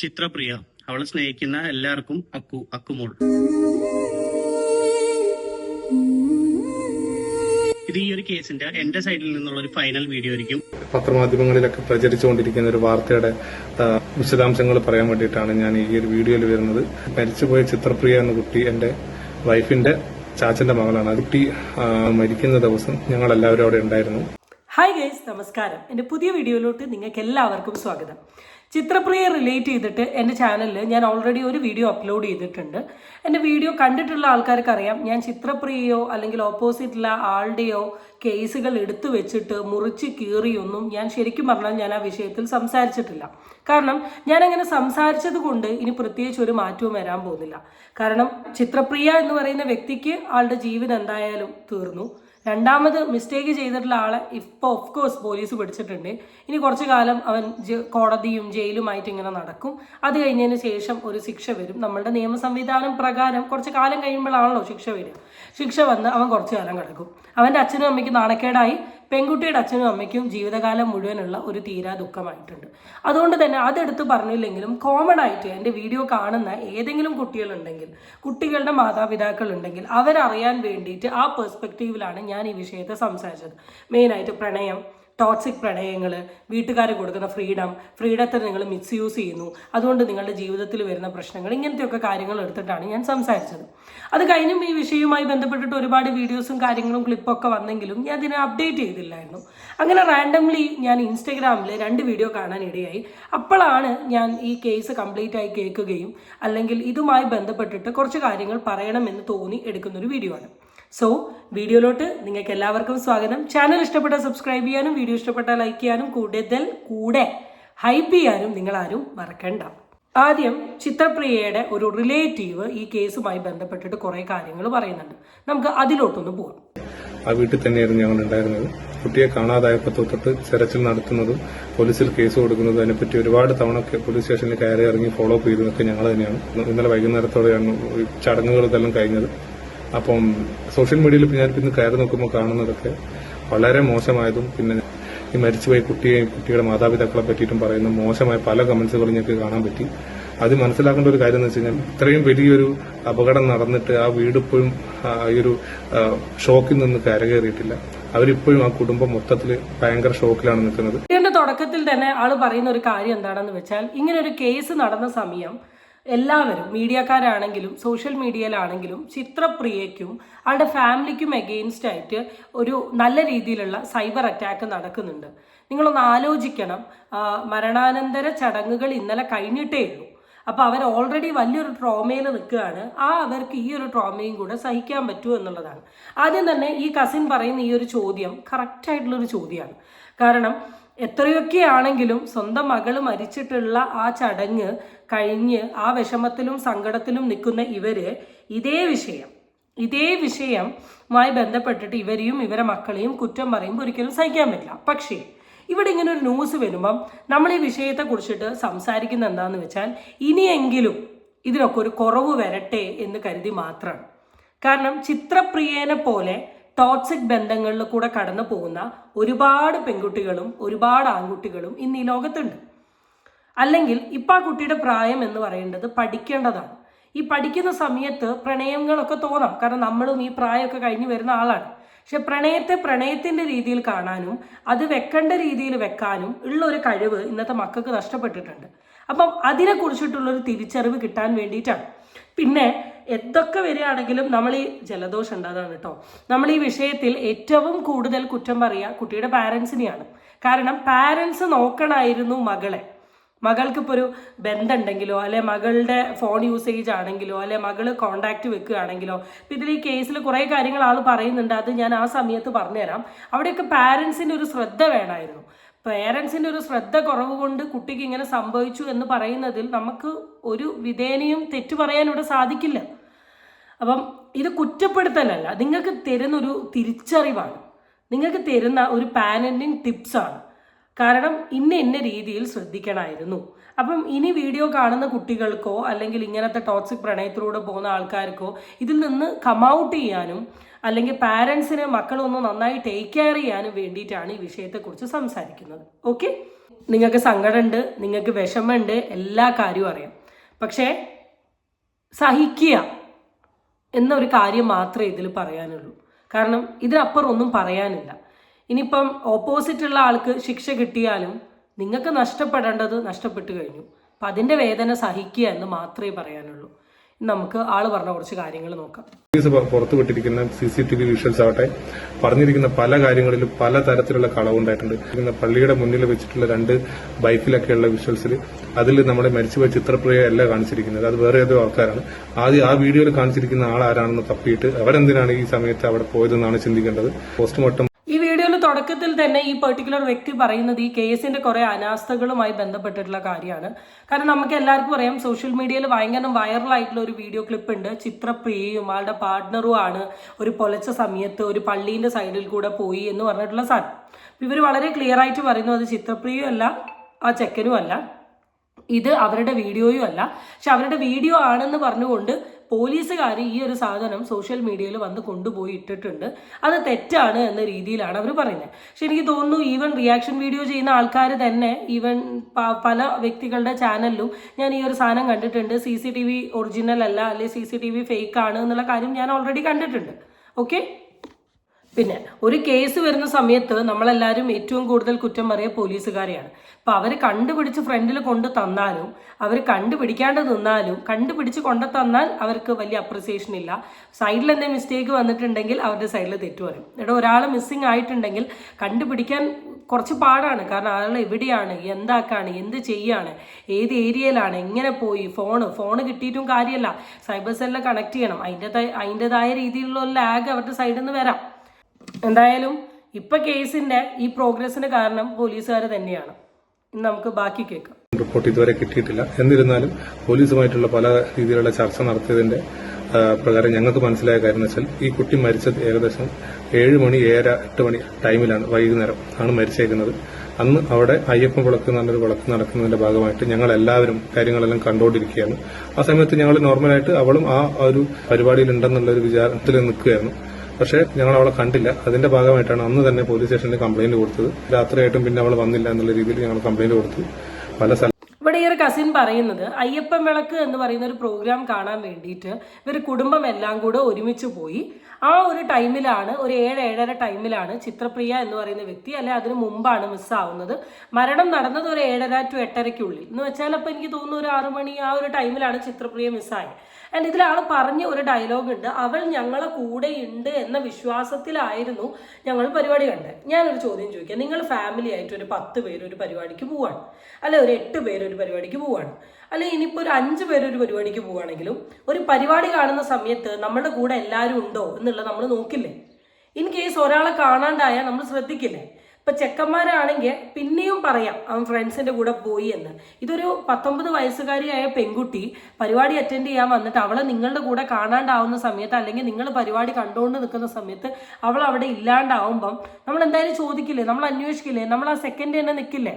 ചിത്രപ്രിയ. അവളെ സ്നേഹിക്കുന്ന എല്ലാവർക്കും അക്കു അക്കുമോൾ. ഇത് ഈ ഒരു കേസിന്റെ എന്റെ സൈഡിൽ നിന്നുള്ള ഒരു ഫൈനൽ വീഡിയോ ആയിരിക്കും. പത്രമാധ്യമങ്ങളിലൊക്കെ പ്രചരിച്ചുകൊണ്ടിരിക്കുന്ന ഒരു വാർത്തയുടെ വിശദാംശങ്ങൾ പറയാൻ വേണ്ടിയിട്ടാണ് ഞാൻ ഈ ഒരു വീഡിയോയിൽ വരുന്നത്. മരിച്ചുപോയ ചിത്രപ്രിയ എന്ന കുട്ടി എന്റെ വൈഫിന്റെ ചാച്ചന്റെ മകളാണ്. ആ കുട്ടി മരിക്കുന്ന ദിവസം ഞങ്ങൾ എല്ലാവരും അവിടെ ഉണ്ടായിരുന്നു. ഹായ് ഗൈസ് നമസ്കാരം. എന്റെ പുതിയ വീഡിയോയിലോട്ട് നിങ്ങൾക്ക് എല്ലാവർക്കും സ്വാഗതം. ചിത്രപ്രിയ റിലേറ്റ് ചെയ്തിട്ട് എന്റെ ചാനലിൽ ഞാൻ ഓൾറെഡി ഒരു വീഡിയോ അപ്ലോഡ് ചെയ്തിട്ടുണ്ട്. എന്റെ വീഡിയോ കണ്ടിട്ടുള്ള ആൾക്കാർക്ക് അറിയാം ഞാൻ ചിത്രപ്രിയയോ അല്ലെങ്കിൽ ഓപ്പോസിറ്റുള്ള ആളുടെയോ കേസുകൾ എടുത്തു വെച്ചിട്ട് മുറിച്ച് കീറിയൊന്നും ഞാൻ ശരിക്കും പറഞ്ഞാൽ ഞാൻ ആ വിഷയത്തിൽ സംസാരിച്ചിട്ടില്ല. കാരണം ഞാൻ അങ്ങനെ സംസാരിച്ചത് കൊണ്ട് ഇനി പ്രത്യേകിച്ച് ഒരു മാറ്റവും വരാൻ പോകുന്നില്ല. കാരണം ചിത്രപ്രിയ എന്ന് പറയുന്ന വ്യക്തിക്ക് ആളുടെ ജീവിതം എന്തായാലും തീർന്നു. രണ്ടാമത് മിസ്റ്റേക്ക് ചെയ്തിട്ടുള്ള ആളെ ഇപ്പോൾ ഓഫ് കോഴ്സ് പോലീസ് പിടിച്ചിട്ടുണ്ട്. ഇനി കുറച്ച് കാലം അവൻ കോടതിയും ജയിലുമായിട്ട് ഇങ്ങനെ നടക്കും. അത് കഴിഞ്ഞതിന് ശേഷം ഒരു ശിക്ഷ വരും. നമ്മളുടെ നിയമ സംവിധാനം പ്രകാരം കുറച്ച് കാലം കഴിയുമ്പോഴാണല്ലോ ശിക്ഷ വരിക. ശിക്ഷ വന്ന് അവൻ കുറച്ച് കാലം കിടക്കും. അവന്റെ അച്ഛനും അമ്മയ്ക്ക് നാണക്കേടായി. പെൺകുട്ടിയുടെ അച്ഛനും അമ്മയ്ക്കും ജീവിതകാലം മുഴുവനുള്ള ഒരു തീരാ ദുഃഖമായിട്ടുണ്ട്. അതുകൊണ്ട് തന്നെ അതെടുത്ത് പറഞ്ഞില്ലെങ്കിലും കോമൺ ആയിട്ട് എന്റെ വീഡിയോ കാണുന്ന ഏതെങ്കിലും കുട്ടികളുണ്ടെങ്കിൽ കുട്ടികളുടെ മാതാപിതാക്കൾ ഉണ്ടെങ്കിൽ അവരറിയാൻ വേണ്ടിയിട്ട് ആ പെർസ്പെക്റ്റീവിലാണ് ഞാൻ ഈ വിഷയത്തെ സംസാരിച്ചത്. മെയിനായിട്ട് പ്രണയം ടോക്സിക് പ്രണയങ്ങൾ വീട്ടുകാർ കൊടുക്കുന്ന ഫ്രീഡം ഫ്രീഡത്തെ നിങ്ങൾ മിസ്യൂസ് ചെയ്യുന്നു. അതുകൊണ്ട് നിങ്ങളുടെ ജീവിതത്തിൽ വരുന്ന പ്രശ്നങ്ങൾ ഇങ്ങനത്തെയൊക്കെ കാര്യങ്ങൾ എടുത്തിട്ടാണ് ഞാൻ സംസാരിച്ചത്. അത് കഴിഞ്ഞും ഈ വിഷയവുമായി ബന്ധപ്പെട്ടിട്ട് ഒരുപാട് വീഡിയോസും കാര്യങ്ങളും ക്ലിപ്പൊക്കെ വന്നെങ്കിലും ഞാൻ അതിനെ അപ്ഡേറ്റ് ചെയ്തില്ലായിരുന്നു. അങ്ങനെ റാൻഡംലി ഞാൻ ഇൻസ്റ്റഗ്രാമിൽ രണ്ട് വീഡിയോ കാണാൻ ഇടയായി. അപ്പോഴാണ് ഞാൻ ഈ കേസ് കംപ്ലീറ്റ് ആയി കേൾക്കുകയും അല്ലെങ്കിൽ ഇതുമായി ബന്ധപ്പെട്ടിട്ട് കുറച്ച് കാര്യങ്ങൾ പറയണമെന്ന് തോന്നി എടുക്കുന്നൊരു വീഡിയോ ആണ്. സോ വീഡിയോയിലോട്ട് നിങ്ങൾക്ക് എല്ലാവർക്കും സ്വാഗതം. ചാനൽ ഇഷ്ടപ്പെട്ടാൽ സബ്സ്ക്രൈബ് ചെയ്യാനും വീഡിയോ ഇഷ്ടപ്പെട്ടാൽ ലൈക്ക് ചെയ്യാനും കൂടുതൽ കൂടെ ഹൈപ്പ് ചെയ്യാനും നിങ്ങൾ ആരും മറക്കണ്ട. ആദ്യം ചിത്രപ്രിയയുടെ ഒരു റിലേറ്റീവ് ഈ കേസുമായി ബന്ധപ്പെട്ടിട്ട് കുറേ കാര്യങ്ങൾ പറയുന്നുണ്ട്. നമുക്ക് അതിലോട്ടൊന്ന് പോകാം ആ വീട്ടിൽ തന്നെയായിരുന്നു ഞങ്ങൾ ഉണ്ടായിരുന്നത്. കുട്ടിയെ കാണാതായപ്പോൾ തൊട്ടിട്ട് തെരച്ചിൽ നടത്തുന്നതും പോലീസിൽ കേസ് കൊടുക്കുന്നതും അതിനെപ്പറ്റി ഒരുപാട് തവണ പോലീസ് സ്റ്റേഷനിൽ കയറി ഇറങ്ങി ഫോളോ അപ്പ് ചെയ്തതൊക്കെ ഞങ്ങൾ തന്നെയാണ്. ഇന്നലെ വൈകുന്നേരത്തോടെയാണ് ചടങ്ങുകൾ ഇതെല്ലാം കഴിഞ്ഞത്. അപ്പം സോഷ്യൽ മീഡിയയിൽ ഞാൻ ഇന്ന് കയറി നോക്കുമ്പോൾ കാണുന്നതൊക്കെ വളരെ മോശമായതും പിന്നെ ഈ മരിച്ചുപോയ കുട്ടിയെ കുട്ടിയുടെ മാതാപിതാക്കളെ പറ്റിയിട്ടും പറയുന്ന മോശമായ പല കമന്റ്സുകളും ഞങ്ങൾക്ക് കാണാൻ പറ്റി. അത് മനസ്സിലാക്കേണ്ട ഒരു കാര്യം എന്ന് വെച്ച് കഴിഞ്ഞാൽ ഇത്രയും വലിയൊരു അപകടം നടന്നിട്ട് ആ വീട് ഇപ്പോഴും ഈ ഒരു ഷോക്കിൽ നിന്ന് കരകയറിയിട്ടില്ല. അവരിപ്പോഴും ആ കുടുംബം മൊത്തത്തിൽ ഭയങ്കര ഷോക്കിലാണ് നിൽക്കുന്നത്. ഇതിന്റെ തുടക്കത്തിൽ തന്നെ ആൾ പറയുന്ന ഒരു കാര്യം എന്താണെന്ന് വെച്ചാൽ ഇങ്ങനെ ഒരു കേസ് നടന്ന സമയം എല്ലാവരും മീഡിയക്കാരാണെങ്കിലും സോഷ്യൽ മീഡിയയിലാണെങ്കിലും ചിത്രപ്രിയയ്ക്കും അവളുടെ ഫാമിലിക്കും എഗെയിൻസ്റ്റ് ആയിട്ട് ഒരു നല്ല രീതിയിലുള്ള സൈബർ അറ്റാക്ക് നടക്കുന്നുണ്ട്. നിങ്ങളൊന്ന് ആലോചിക്കണം. മരണാനന്തര ചടങ്ങുകൾ ഇന്നലെ കഴിഞ്ഞിട്ടേ ഉള്ളൂ. അപ്പോൾ അവർ ഓൾറെഡി വലിയൊരു ട്രോമയിൽ നിൽക്കുകയാണ്. ആ അവർക്ക് ഈ ഒരു ട്രോമയും കൂടെ സഹിക്കാൻ പറ്റുമോ എന്നുള്ളതാണ്. ആദ്യം തന്നെ ഈ കസിൻ പറയുന്ന ഈ ഒരു ചോദ്യം കറക്റ്റായിട്ടുള്ളൊരു ചോദ്യമാണ്. കാരണം എത്രയൊക്കെ ആണെങ്കിലും സ്വന്തം മകൾ മരിച്ചിട്ടുള്ള ആ ചടങ്ങ് കഴിഞ്ഞ് ആ വിഷമത്തിലും സങ്കടത്തിലും നിൽക്കുന്ന ഇവർ ഇതേ വിഷയം. ഇതേ വിഷയമായി ബന്ധപ്പെട്ടിട്ട് ഇവരെയും ഇവരെ മക്കളെയും കുറ്റം പറയുമ്പോൾ ഒരിക്കലും സഹിക്കാൻ പറ്റില്ല. പക്ഷേ ഇവിടെ ഇങ്ങനെ ഒരു ന്യൂസ് വരുമ്പം നമ്മൾ ഈ വിഷയത്തെ കുറിച്ചിട്ട് സംസാരിക്കുന്ന എന്താന്ന് വെച്ചാൽ ഇനിയെങ്കിലും ഇതിനൊക്കെ ഒരു കുറവ് വരട്ടെ എന്ന് കരുതി മാത്രമാണ് കാരണം ചിത്രപ്രിയേനെ പോലെ ടോക്സിക് ബന്ധങ്ങളിൽ കൂടെ കടന്നു പോകുന്ന ഒരുപാട് പെൺകുട്ടികളും ഒരുപാട് ആൺകുട്ടികളും ഇന്ന് ഈ ലോകത്തുണ്ട്. അല്ലെങ്കിൽ ഇപ്പം ആ കുട്ടിയുടെ പ്രായം എന്ന് പറയേണ്ടത് പഠിക്കേണ്ടതാണ്. ഈ പഠിക്കുന്ന സമയത്ത് പ്രണയങ്ങളൊക്കെ തോന്നാം. കാരണം നമ്മളും ഈ പ്രായമൊക്കെ കഴിഞ്ഞു വരുന്ന ആളാണ്. പക്ഷെ പ്രണയത്തെ പ്രണയത്തിന്റെ രീതിയിൽ കാണാനും അത് വെക്കേണ്ട രീതിയിൽ വെക്കാനും ഉള്ള ഒരു കഴിവ് ഇന്നത്തെ മക്കൾക്ക് നഷ്ടപ്പെട്ടിട്ടുണ്ട്. അപ്പം അതിനെ കുറിച്ചിട്ടുള്ളൊരു തിരിച്ചറിവ് കിട്ടാൻ വേണ്ടിയിട്ടാണ്. പിന്നെ എന്തൊക്കെ വരികയാണെങ്കിലും നമ്മൾ ഈ ജലദോഷം ഉണ്ടാകാണ് കേട്ടോ. നമ്മൾ ഈ വിഷയത്തിൽ ഏറ്റവും കൂടുതൽ കുറ്റം പറയുക കുട്ടിയുടെ പാരൻസിനെയാണ്. കാരണം പാരൻസ് നോക്കണമായിരുന്നു മകളെ. മകൾക്ക് ഇപ്പോൾ ഒരു ബന്ധമുണ്ടെങ്കിലോ അല്ലെ മകളുടെ ഫോൺ യൂസേജ് ആണെങ്കിലോ അല്ലെ മകൾ കോണ്ടാക്ട് വെക്കുകയാണെങ്കിലോ ഇപ്പം ഇതിൽ ഈ കേസിൽ കുറേ കാര്യങ്ങൾ ആൾ പറയുന്നുണ്ട് അത് ഞാൻ ആ സമയത്ത് പറഞ്ഞുതരാം. അവിടെയൊക്കെ പാരൻസിന്റെ ഒരു ശ്രദ്ധ വേണമായിരുന്നു. പേരൻസിന്റെ ഒരു ശ്രദ്ധ കുറവ് കൊണ്ട് കുട്ടിക്ക് ഇങ്ങനെ സംഭവിച്ചു എന്ന് പറയുന്നതിൽ നമുക്ക് ഒരു വിധേനയും തെറ്റു പറയാൻ ഇവിടെ സാധിക്കില്ല. അപ്പം ഇത് കുറ്റപ്പെടുത്തലല്ല. നിങ്ങൾക്ക് തരുന്നൊരു തിരിച്ചറിവാണ്. നിങ്ങൾക്ക് തരുന്ന ഒരു പാരന്റിങ് ടിപ്സാണ് കാരണം ഇന്ന ഇന്ന രീതിയിൽ ശ്രദ്ധിക്കണമായിരുന്നു. അപ്പം ഇനി വീഡിയോ കാണുന്ന കുട്ടികൾക്കോ അല്ലെങ്കിൽ ഇങ്ങനത്തെ ടോക്സിക് പ്രണയത്തിലൂടെ പോകുന്ന ആൾക്കാർക്കോ ഇതിൽ നിന്ന് കം ഔട്ട് ചെയ്യാനും അല്ലെങ്കിൽ പാരൻസിന് മക്കളൊന്ന് നന്നായി ടേക്ക് കെയർ ചെയ്യാനും വേണ്ടിയിട്ടാണ് ഈ വിഷയത്തെക്കുറിച്ച് സംസാരിക്കുന്നത്. ഓക്കെ നിങ്ങൾക്ക് സങ്കടമുണ്ട് നിങ്ങൾക്ക് വിഷമമുണ്ട് എല്ലാ കാര്യവും അറിയാം. പക്ഷേ സഹിക്കുക. എന്നൊരു കാര്യം മാത്രമേ ഇതിൽ പറയാനുള്ളൂ. കാരണം ഇതിനപ്പുറം ഒന്നും പറയാനില്ല. ഇനിയിപ്പം ഓപ്പോസിറ്റുള്ള ആൾക്ക് ശിക്ഷ കിട്ടിയാലും നിങ്ങൾക്ക് നഷ്ടപ്പെടേണ്ടത് നഷ്ടപ്പെട്ടു കഴിഞ്ഞു. അപ്പം അതിന്റെ വേദന സഹിക്കുക എന്ന് മാത്രമേ പറയാനുള്ളൂ. നമുക്ക് ആൾ പറഞ്ഞ കുറച്ച് കാര്യങ്ങൾ നോക്കാം. പോലീസ് പ- പുറത്തുവിട്ടിരിക്കുന്ന C C T V visuals ആവട്ടെ പറഞ്ഞിരിക്കുന്ന പല കാര്യങ്ങളിലും പല തരത്തിലുള്ള കളവുണ്ടായിട്ടുണ്ട്. പള്ളിയുടെ മുന്നിൽ വെച്ചിട്ടുള്ള രണ്ട് ബൈക്കിലൊക്കെയുള്ള വിഷ്വൽസിൽ അതിൽ നമ്മുടെ മരിച്ചുപോയ ചിത്രപ്രിയ അല്ല കാണിച്ചിരിക്കുന്നത്. അത് വേറെ ഏതോ ആൾക്കാരാണ്. ആദ്യം ആ വീഡിയോയിൽ കാണിച്ചിരിക്കുന്ന ആൾ ആരാണെന്ന് തപ്പിയിട്ട് അവരെന്തിനാണ് ഈ സമയത്ത് അവിടെ പോയതെന്നാണ് ചിന്തിക്കേണ്ടത്. പോസ്റ്റ്മോർട്ടം തുടക്കത്തിൽ തന്നെ ഈ പെർട്ടിക്കുലർ വ്യക്തി പറയുന്നത് ഈ കേസിന്റെ കുറെ അനാസ്ഥകളുമായി ബന്ധപ്പെട്ടിട്ടുള്ള കാര്യമാണ്. കാരണം നമുക്ക് എല്ലാവർക്കും അറിയാം സോഷ്യൽ മീഡിയയിൽ ഭയങ്കര വൈറലായിട്ടുള്ള ഒരു വീഡിയോ ക്ലിപ്പ് ഉണ്ട്. ചിത്രപ്രിയയും ആളുടെ പാർട്ട്ണറും ആണ് ഒരു പൊലച്ച സമയത്ത് ഒരു പള്ളീന്റെ സൈഡിൽ കൂടെ പോയി എന്ന് പറഞ്ഞിട്ടുള്ള സാധനം. ഇവർ വളരെ ക്ലിയർ ആയിട്ട് പറയുന്നു അത് ചിത്രപ്രിയയും അല്ല ആ ചെക്കനും അല്ല. ഇത് അവരുടെ വീഡിയോയും അല്ല. പക്ഷെ അവരുടെ വീഡിയോ ആണെന്ന് പറഞ്ഞുകൊണ്ട് പോലീസുകാർ ഈ ഒരു സാധനം സോഷ്യൽ മീഡിയയിൽ വന്ന് കൊണ്ടുപോയി ഇട്ടിട്ടുണ്ട്. അത് തെറ്റാണ് എന്ന രീതിയിലാണ് അവർ പറയുന്നത്. പക്ഷെ എനിക്ക് തോന്നുന്നു ഈവൻ റിയാക്ഷൻ വീഡിയോ ചെയ്യുന്ന ആൾക്കാർ തന്നെ ഈവൻ പല വ്യക്തികളുടെ ചാനലിലും ഞാൻ ഈ ഒരു സാധനം കണ്ടിട്ടുണ്ട്. C C T V original അല്ല അല്ലെങ്കിൽ C C T V fake ആണ് എന്നുള്ള കാര്യം ഞാൻ ഓൾറെഡി കണ്ടിട്ടുണ്ട്. ഓക്കെ പിന്നെ ഒരു കേസ് വരുന്ന സമയത്ത് നമ്മളെല്ലാവരും ഏറ്റവും കൂടുതൽ കുറ്റം പറയുക പോലീസുകാരെയാണ്. അപ്പോൾ അവർ കണ്ടുപിടിച്ച് ഫ്രണ്ടിൽ കൊണ്ടു തന്നാലും അവർ കണ്ടുപിടിക്കാണ്ട് നിന്നാലും കണ്ടുപിടിച്ച് കൊണ്ടു തന്നാൽ അവർക്ക് വലിയ അപ്രിസിയേഷൻ ഇല്ല. സൈഡിൽ എന്തെങ്കിലും മിസ്റ്റേക്ക് വന്നിട്ടുണ്ടെങ്കിൽ അവരുടെ സൈഡിൽ തെറ്റു പറയും. ഇവിടെ ഒരാൾ മിസ്സിങ് ആയിട്ടുണ്ടെങ്കിൽ കണ്ടുപിടിക്കാൻ കുറച്ച് പാടാണ്. കാരണം അയാൾ എവിടെയാണ് എന്താക്കാണ് എന്ത് ചെയ്യാണ് ഏത് ഏരിയയിലാണ് എങ്ങനെ പോയി ഫോണ് ഫോണ് കിട്ടിയിട്ടും കാര്യമല്ല സൈബർ സെല്ലിൽ കണക്ട് ചെയ്യണം. അതിന്റെതായ അതിന്റെതായ രീതിയിലുള്ള ലാഗ് അവരുടെ സൈഡിൽ നിന്ന് വരാം. എന്തായാലും ഇപ്പൊ കേസിന്റെ ഈ പ്രോഗ്രസിന് കാരണം പോലീസുകാർ തന്നെയാണ്. നമുക്ക് ബാക്കി കേൾക്കാം. റിപ്പോർട്ട് ഇതുവരെ കിട്ടിയിട്ടില്ല. എന്നിരുന്നാലും പോലീസുമായിട്ടുള്ള പല രീതിയിലുള്ള ചർച്ച നടത്തിയതിന്റെ പ്രകാരം ഞങ്ങൾക്ക് മനസ്സിലായ കാര്യം വെച്ചാൽ ഈ കുട്ടി മരിച്ചത് ഏകദേശം ഏഴ് മണി ഏഴര എട്ട് മണി ടൈമിലാണ് വൈകുന്നേരം ആണ് മരിച്ചേക്കുന്നത്. അന്ന് അവിടെ അയ്യപ്പൻ വിളക്ക് നല്ലൊരു വിളക്ക് നടക്കുന്നതിന്റെ ഭാഗമായിട്ട് ഞങ്ങൾ എല്ലാവരും കാര്യങ്ങളെല്ലാം കണ്ടുകൊണ്ടിരിക്കുകയാണ്. ആ സമയത്ത് ഞങ്ങൾ നോർമലായിട്ട് അവളും ആ ഒരു പരിപാടിയിൽ ഉണ്ടെന്നുള്ള ഒരു വിചാരത്തിൽ നിൽക്കുകയായിരുന്നു. പക്ഷേ ഞങ്ങൾ അവളെ കണ്ടില്ല. അതിന്റെ ഭാഗമായിട്ടാണ് അന്ന് തന്നെ പോലീസ് സ്റ്റേഷനിൽ കംപ്ലൈന്റ് കൊടുത്തത്. രാത്രിയായിട്ടും പിന്നെ അവൾ വന്നില്ല എന്നുള്ള രീതിയിൽ ഞങ്ങൾ കംപ്ലൈന്റ് കൊടുത്തു. പല സ്ഥല ഒരു കസിൻ പറയുന്നത് അയ്യപ്പൻ വിളക്ക് എന്ന് പറയുന്ന ഒരു പ്രോഗ്രാം കാണാൻ വേണ്ടിയിട്ട് ഇവർ കുടുംബം എല്ലാം കൂടെ ഒരുമിച്ച് പോയി. ആ ഒരു ടൈമിലാണ് ഒരു ഏഴ് ഏഴര ടൈമിലാണ് ചിത്രപ്രിയ എന്ന് പറയുന്ന വ്യക്തി അല്ലെ അതിന് മുമ്പാണ് മിസ്സാവുന്നത് മരണം നടന്നത് ഒരു ഏഴര ടു എട്ടരയ്ക്കുള്ളിൽ. എന്ന് വെച്ചാൽ അപ്പോൾ എനിക്ക് തോന്നുന്നു ഒരു ആറു മണി ആ ഒരു ടൈമിലാണ് ചിത്രപ്രിയ മിസ്സായത് ആൻഡ് ഇതിൽ ആൾ പറഞ്ഞ ഒരു ഡയലോഗ് ഉണ്ട് അവൾ ഞങ്ങളെ കൂടെ ഉണ്ട് എന്ന വിശ്വാസത്തിലായിരുന്നു ഞങ്ങൾ പരിപാടി കണ്ടത്. ഞാനൊരു ചോദ്യം ചോദിക്കാം. നിങ്ങൾ ഫാമിലി ആയിട്ട് ഒരു പത്ത് പേര് ഒരു പരിപാടിക്ക് പോവാണ്. അല്ലെ ഒരു എട്ട് പേര് ഒരു പരിപാടിക്ക് പോവുകയാണ് അല്ലെങ്കിൽ ഇനിയിപ്പോൾ ഒരു അഞ്ച് പേര് ഒരു പരിപാടിക്ക് പോവുകയാണെങ്കിലും ഒരു പരിപാടി കാണുന്ന സമയത്ത് നമ്മുടെ കൂടെ എല്ലാവരും ഉണ്ടോ എന്നുള്ളത് നമ്മൾ നോക്കില്ലേ? ഇൻ കേസ് ഒരാളെ കാണാണ്ടായാൽ നമ്മൾ ശ്രദ്ധിക്കില്ലേ? ഇപ്പൊ ചെക്കന്മാരാണെങ്കിൽ പിന്നെയും പറയാം അവൻ ഫ്രണ്ട്സിന്റെ കൂടെ പോയി എന്ന്. ഇതൊരു പത്തൊമ്പത് വയസ്സുകാരിയായ പെൺകുട്ടി പരിപാടി അറ്റൻഡ് ചെയ്യാൻ വന്നിട്ട് അവളെ നിങ്ങളുടെ കൂടെ കാണാണ്ടാവുന്ന സമയത്ത് അല്ലെങ്കിൽ നിങ്ങൾ പരിപാടി കണ്ടുകൊണ്ട് നിൽക്കുന്ന സമയത്ത് അവൾ അവിടെ ഇല്ലാണ്ടാവുമ്പം നമ്മൾ എന്തായാലും ചോദിക്കില്ലേ? നമ്മൾ അന്വേഷിക്കില്ലേ? നമ്മൾ ആ സെക്കൻഡ് തന്നെ നിൽക്കില്ലേ?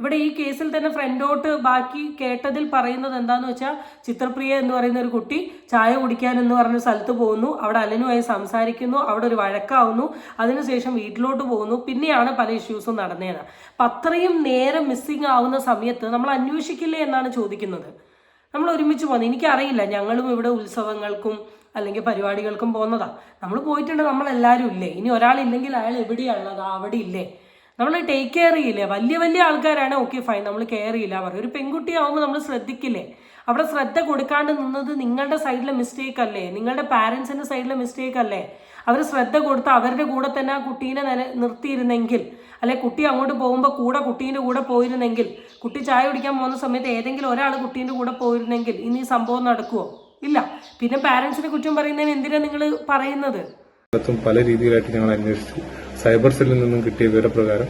ഇവിടെ ഈ കേസിൽ തന്നെ ഫ്രണ്ടോട്ട് ബാക്കി കേട്ടതിൽ പറയുന്നത് എന്താന്ന് വെച്ചാൽ ചിത്രപ്രിയ എന്ന് പറയുന്ന ഒരു കുട്ടി ചായ കുടിക്കാൻ എന്ന് പറഞ്ഞ സ്ഥലത്ത് പോകുന്നു. അവിടെ അലനുമായി സംസാരിക്കുന്നു. അവിടെ ഒരു വഴക്കാവുന്നു. അതിനുശേഷം വീട്ടിലോട്ട് പോകുന്നു. പിന്നെയാണ് പല ഇഷ്യൂസും നടന്നേത് അപ്പം അത്രയും നേരം മിസ്സിങ് ആവുന്ന സമയത്ത് നമ്മൾ അന്വേഷിക്കില്ലേ എന്നാണ് ചോദിക്കുന്നത്. നമ്മൾ ഒരുമിച്ച് പോകുന്നത് എനിക്കറിയില്ല. ഞങ്ങളും ഇവിടെ ഉത്സവങ്ങൾക്കും അല്ലെങ്കിൽ പരിപാടികൾക്കും പോകുന്നതാ. നമ്മൾ പോയിട്ടുണ്ട്. നമ്മൾ എല്ലാവരും ഇല്ലേ? ഇനി ഒരാളില്ലെങ്കിൽ അയാൾ എവിടെയാണുള്ളത് അവിടെ ഇല്ലേ? നമ്മൾ ടേക്ക് കെയർ ചെയ്യില്ലേ? വലിയ വലിയ ആൾക്കാരാണ് ഓക്കെ ഫൈൻ നമ്മൾ കെയർ ചെയ്യില്ല പറയും. ഒരു പെൺകുട്ടി ആവുമ്പോൾ നമ്മൾ ശ്രദ്ധിക്കില്ലേ? അവിടെ ശ്രദ്ധ കൊടുക്കാണ്ട് നിന്നത് നിങ്ങളുടെ സൈഡിലെ മിസ്റ്റേക്ക് അല്ലേ? നിങ്ങളുടെ പാരൻസിന്റെ സൈഡിലെ മിസ്റ്റേക്ക് അല്ലേ? അവർ ശ്രദ്ധ കൊടുത്ത് അവരുടെ കൂടെ തന്നെ ആ കുട്ടീനെ നില നിർത്തിയിരുന്നെങ്കിൽ അല്ലെ കുട്ടി അങ്ങോട്ട് പോകുമ്പോൾ കൂടെ കുട്ടീന്റെ കൂടെ പോയിരുന്നെങ്കിൽ കുട്ടി ചായ കുടിക്കാൻ പോകുന്ന സമയത്ത് ഏതെങ്കിലും ഒരാൾ കുട്ടീന്റെ കൂടെ പോയിരുന്നെങ്കിൽ ഇനി ഈ സംഭവം നടക്കുമോ ഇല്ല. പിന്നെ പാരൻസിനെ കുറ്റം പറയുന്നതിന് എന്തിനാണ് നിങ്ങൾ പറയുന്നത്? പല രീതിയിലായിട്ട് ഞങ്ങൾ അന്വേഷിച്ചു. സൈബർ സെല്ലിൽ നിന്നും കിട്ടിയ വിവരപ്രകാരം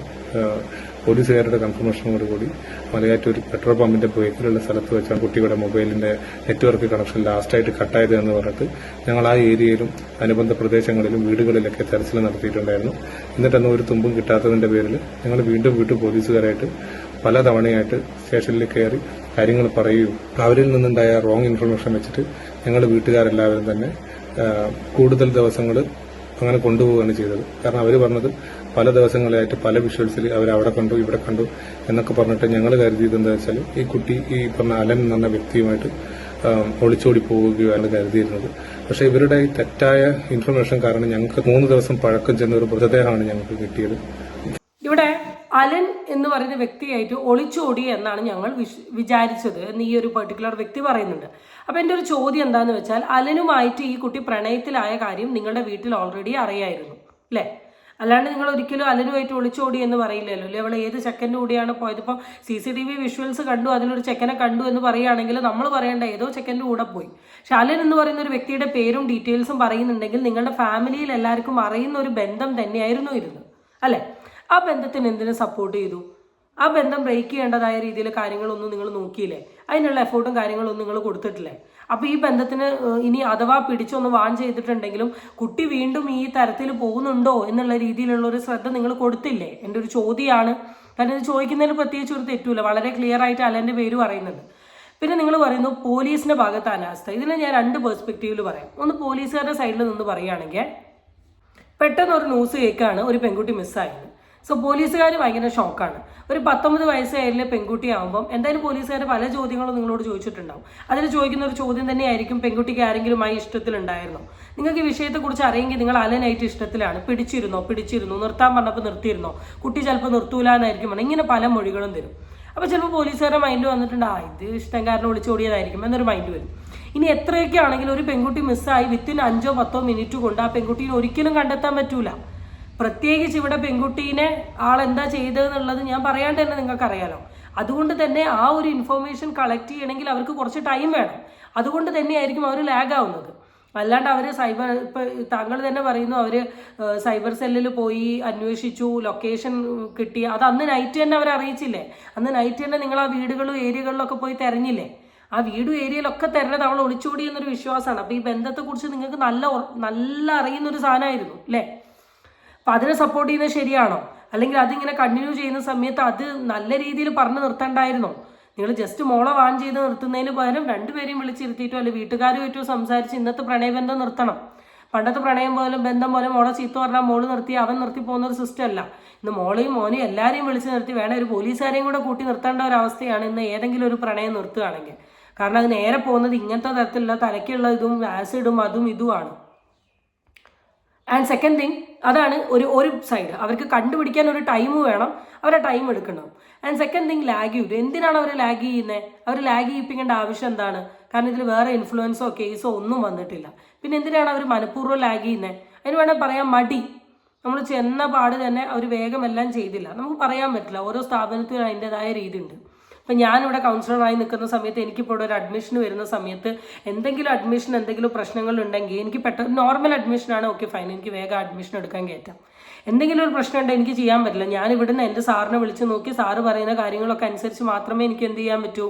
പോലീസുകാരുടെ കൺഫർമേഷനോട് കൂടി മലയാറ്റൂർ പെട്രോൾ പമ്പിന്റെ ബേക്കിലുള്ള സ്ഥലത്ത് വെച്ചാണ് കുട്ടിയുടെ മൊബൈലിന്റെ നെറ്റ്വർക്ക് കണക്ഷൻ ലാസ്റ്റായിട്ട് കട്ടായത് എന്ന് പറഞ്ഞിട്ട് ഞങ്ങൾ ആ ഏരിയയിലും അനുബന്ധ പ്രദേശങ്ങളിലും വീടുകളിലൊക്കെ തെരച്ചിൽ നടത്തിയിട്ടുണ്ടായിരുന്നു. എന്നിട്ടൊന്നും ഒരു തുമ്പും കിട്ടാത്തതിന്റെ പേരിൽ ഞങ്ങൾ വീണ്ടും വീണ്ടും പോലീസുകാരായിട്ട് പല തവണയായിട്ട് സ്റ്റേഷനിൽ കയറി കാര്യങ്ങൾ പറയുകയും അവരിൽ നിന്നുണ്ടായ റോങ് ഇൻഫർമേഷൻ വെച്ചിട്ട് ഞങ്ങൾ വീട്ടുകാരെല്ലാവരും തന്നെ കൂടുതൽ ദിവസങ്ങൾ അങ്ങനെ കൊണ്ടുപോവുകയാണ് ചെയ്തത്. കാരണം അവർ പറഞ്ഞത് പല ദിവസങ്ങളായിട്ട് പല വിഷ്വൽസിൽ അവർ അവിടെ കണ്ടു ഇവിടെ കണ്ടു എന്നൊക്കെ പറഞ്ഞിട്ട് ഞങ്ങൾ കരുതിയത് എന്താ വെച്ചാൽ ഈ കുട്ടി ഈ പറഞ്ഞ അലൻ എന്ന് പറഞ്ഞ വ്യക്തിയുമായിട്ട് ഒളിച്ചോടി പോവുകയാണ് കരുതിയിരുന്നത്. പക്ഷേ ഇവരുടെ ഈ തെറ്റായ ഇൻഫർമേഷൻ കാരണം ഞങ്ങൾക്ക് മൂന്ന് ദിവസം പഴക്കം ചെന്ന ഒരു മൃതദേഹമാണ് ഞങ്ങൾക്ക് കിട്ടിയത്. ഇവിടെ അലൻ എന്ന് പറയുന്ന വ്യക്തിയായിട്ട് ഒളിച്ചോടി എന്നാണ് ഞങ്ങൾ വിചാരിച്ചത് എന്ന് ഈ ഒരു പെർട്ടിക്കുലർ വ്യക്തി പറയുന്നുണ്ട്. അപ്പൊ എന്റെ ഒരു ചോദ്യം എന്താന്ന് വെച്ചാൽ അലനുമായിട്ട് ഈ കുട്ടി പ്രണയത്തിലായ കാര്യം നിങ്ങളുടെ വീട്ടിൽ ഓൾറെഡി അറിയായിരുന്നു അല്ലേ? അല്ലാണ്ട് നിങ്ങൾ ഒരിക്കലും അലനുമായിട്ട് ഒളിച്ചോടി എന്ന് പറയില്ലല്ലോ അല്ലെ? അവൾ ഏത് ചെക്കന്റെ കൂടെയാണ് പോയത്? ഇപ്പം C C T V visuals കണ്ടു അതിലൊരു ചെക്കനെ കണ്ടു എന്ന് പറയുകയാണെങ്കിൽ നമ്മൾ പറയേണ്ട ഏതോ ചെക്കന്റെ കൂടെ പോയി. പക്ഷെ അലൻ എന്ന് പറയുന്ന ഒരു വ്യക്തിയുടെ പേരും ഡീറ്റെയിൽസും പറയുന്നുണ്ടെങ്കിൽ നിങ്ങളുടെ ഫാമിലിയിൽ എല്ലാവർക്കും അറിയുന്ന ഒരു ബന്ധം തന്നെയായിരുന്നു ഇരുന്നത് അല്ലേ? ആ ബന്ധത്തിന് എന്തിനു സപ്പോർട്ട് ചെയ്തു? ആ ബന്ധം ബ്രേക്ക് ചെയ്യേണ്ടതായ രീതിയിൽ കാര്യങ്ങളൊന്നും നിങ്ങൾ നോക്കിയില്ലേ? അതിനുള്ള എഫേർട്ടും കാര്യങ്ങളൊന്നും നിങ്ങൾ കൊടുത്തിട്ടില്ലേ? അപ്പോൾ ഈ ബന്ധത്തിന് ഇനി അഥവാ പിടിച്ചൊന്ന് വാൺ ചെയ്തിട്ടുണ്ടെങ്കിലും കുട്ടി വീണ്ടും ഈ തരത്തിൽ പോകുന്നുണ്ടോ എന്നുള്ള രീതിയിലുള്ള ഒരു ശ്രദ്ധ നിങ്ങൾ കൊടുത്തില്ലേ? എന്റെ ഒരു ചോദ്യമാണ് കാരണം ഇത് ചോദിക്കുന്നതിന് പ്രത്യേകിച്ച് ഒരു തെറ്റൂല. വളരെ ക്ലിയർ ആയിട്ട് അലന്റെ പേര് പറയുന്നുണ്ട്. പിന്നെ നിങ്ങൾ പറയുന്നു പോലീസിന്റെ ഭാഗത്ത് അനാസ്ഥ ഇതിനെ ഞാൻ രണ്ട് പേഴ്സ്പെക്റ്റീവിൽ പറയാം. ഒന്ന് പോലീസുകാരുടെ സൈഡിൽ നിന്ന് പറയുകയാണെങ്കിൽ പെട്ടെന്ന് ഒരു ന്യൂസ് കേൾക്കാണ് ഒരു പെൺകുട്ടി മിസ്സായത് സോ പോലീസുകാർ ഭയങ്കര ഷോക്കാണ് ഒരു പത്തൊമ്പത് വയസ്സുകാരിലെ പെൺകുട്ടി ആകുമ്പം എന്തായാലും പോലീസുകാർ പല ചോദ്യങ്ങളും നിങ്ങളോട് ചോദിച്ചിട്ടുണ്ടാവും. അതിൽ ചോദിക്കുന്ന ഒരു ചോദ്യം തന്നെയായിരിക്കും പെൺകുട്ടിക്ക് ആരെങ്കിലുമായി ഇഷ്ടത്തിലുണ്ടായിരുന്നോ. നിങ്ങൾക്ക് ഈ വിഷയത്തെക്കുറിച്ച് അറിയെങ്കിൽ നിങ്ങൾ അലനായിട്ട് ഇഷ്ടത്തിലാണ്. പിടിച്ചിരുന്നോ? പിടിച്ചിരുന്നു. നിർത്താൻ പറഞ്ഞപ്പോൾ നിർത്തിയിരുന്നോ? കുട്ടി ചിലപ്പോൾ നിർത്തൂല വേണം ഇങ്ങനെ പല മൊഴികളും തരും. അപ്പോൾ ചിലപ്പോൾ പോലീസുകാരുടെ മൈൻഡ് വന്നിട്ടുണ്ട് ആ ഇത് ഇഷ്ടം കാരണം ഒളിച്ചോടിയതായിരിക്കും എന്നൊരു മൈൻഡ് വരും. ഇനി എത്രയൊക്കെ ആണെങ്കിലും ഒരു പെൺകുട്ടി മിസ്സായി വിത്തിൻ അഞ്ചോ പത്തോ മിനിറ്റ് കൊണ്ട് ആ പെൺകുട്ടിയിൽ ഒരിക്കലും കണ്ടെത്താൻ പറ്റൂല. പ്രത്യേകിച്ച് ഇവിടെ പെൺകുട്ടീനെ ആളെന്താ ചെയ്തതെന്നുള്ളത് ഞാൻ പറയാണ്ട് തന്നെ നിങ്ങൾക്കറിയാലോ. അതുകൊണ്ട് തന്നെ ആ ഒരു ഇൻഫോർമേഷൻ കളക്ട് ചെയ്യണമെങ്കിൽ അവർക്ക് കുറച്ച് ടൈം വേണം. അതുകൊണ്ട് തന്നെയായിരിക്കും അവർ ലാഗ് ആവുന്നത്. അല്ലാണ്ട് അവർ സൈബർ ഇപ്പം താങ്കൾ തന്നെ പറയുന്നു അവർ സൈബർ സെല്ലിൽ പോയി അന്വേഷിച്ചു ലൊക്കേഷൻ കിട്ടി. അത് അന്ന് നൈറ്റ് തന്നെ അവർ അറിയിച്ചില്ലേ? അന്ന് നൈറ്റ് തന്നെ നിങ്ങൾ ആ വീടുകളും ഏരിയകളിലൊക്കെ പോയി തെരഞ്ഞില്ലേ? ആ വീടും ഏരിയയിലൊക്കെ തരണത് അവൾ ഒളിച്ചോടി എന്നൊരു വിശ്വാസമാണ്. അപ്പോൾ ഈ ബന്ധത്തെക്കുറിച്ച് നിങ്ങൾക്ക് നല്ല നല്ല അറിയുന്നൊരു സാധനമായിരുന്നു അല്ലേ? അപ്പം അതിനെ സപ്പോർട്ട് ചെയ്യുന്നത് ശരിയാണോ? അല്ലെങ്കിൽ അതിങ്ങനെ കണ്ടിന്യൂ ചെയ്യുന്ന സമയത്ത് അത് നല്ല രീതിയിൽ പറഞ്ഞു നിർത്തണ്ടായിരുന്നോ? നിങ്ങൾ ജസ്റ്റ് മോളെ വാൺ ചെയ്ത് നിർത്തുന്നതിന് പകരം രണ്ടുപേരെയും വിളിച്ചിരുത്തിയിട്ടോ അല്ലെങ്കിൽ വീട്ടുകാരുമായിട്ടോ സംസാരിച്ച് ഇന്നത്തെ പ്രണയബന്ധം നിർത്തണം. പണ്ടത്തെ പ്രണയം പോലും ബന്ധം പോലെ മോളെ ചീത്ത പറഞ്ഞാൽ മോൾ നിർത്തി അവൻ നിർത്തി പോകുന്ന ഒരു സിസ്റ്റം അല്ല. ഇന്ന് മോളെയും മോനെയും എല്ലാവരെയും വിളിച്ച് നിർത്തി വേണേ ഒരു പോലീസുകാരെയും കൂടെ കൂട്ടി നിർത്തേണ്ട ഒരു അവസ്ഥയാണ് ഇന്ന് ഏതെങ്കിലും ഒരു പ്രണയം നിർത്തുകയാണെങ്കിൽ. കാരണം അത് നേരെ പോകുന്നത് ഇങ്ങനത്തെ തരത്തിലുള്ള തലയ്ക്കുള്ള ഇതും ആസിഡും അതും ഇതുമാണ് ആൻഡ് സെക്കൻഡ് തിങ് അതാണ് ഒരു ഒരു സൈഡ് അവർക്ക് കണ്ടുപിടിക്കാൻ ഒരു ടൈം വേണം അവരെ ടൈം എടുക്കണം. ആൻഡ് സെക്കൻഡ് തിങ് ലാഗ് ചെയ്തു എന്തിനാണ് അവർ ലാഗ് ചെയ്യുന്നത് അവർ ലാഗ് ചെയ്യിപ്പിക്കേണ്ട ആവശ്യം എന്താണ്? കാരണം ഇതിൽ വേറെ ഇൻഫ്ലുവൻസോ കേസോ ഒന്നും വന്നിട്ടില്ല. പിന്നെ എന്തിനാണ് അവർ മനഃപൂർവം ലാഗ് ചെയ്യുന്നത് അതിന് വേണമെങ്കിൽ പറയാം മടി. നമ്മൾ ചെന്ന പാട് തന്നെ അവർ വേഗമെല്ലാം ചെയ്തില്ല. നമുക്ക് പറയാൻ പറ്റില്ല. ഓരോ സ്ഥാപനത്തിനും അതിന്റെതായ രീതിയുണ്ട്. ഇപ്പം ഞാനിവിടെ കൗൺസിലറായി നിൽക്കുന്ന സമയത്ത് എനിക്കിപ്പോൾ ഇവിടെ ഒരു അഡ്മിഷൻ വരുന്ന സമയത്ത് എന്തെങ്കിലും അഡ്മിഷൻ എന്തെങ്കിലും പ്രശ്നങ്ങളുണ്ടെങ്കിൽ എനിക്ക് പെട്ടെന്ന് നോർമൽ അഡ്മിഷനാണ് ഓക്കെ ഫൈൻ എനിക്ക് വേഗം അഡ്മിഷൻ എടുക്കാൻ കയറ്റാം. എന്തെങ്കിലും ഒരു പ്രശ്നം ഉണ്ടെങ്കിൽ എനിക്ക് ചെയ്യാൻ പറ്റില്ല. ഞാൻ ഇവിടുന്ന് എന്റെ സാറിനെ വിളിച്ച് നോക്കി സാറ് പറയുന്ന കാര്യങ്ങളൊക്കെ അനുസരിച്ച് മാത്രമേ എനിക്ക് എന്ത് ചെയ്യാൻ പറ്റൂ?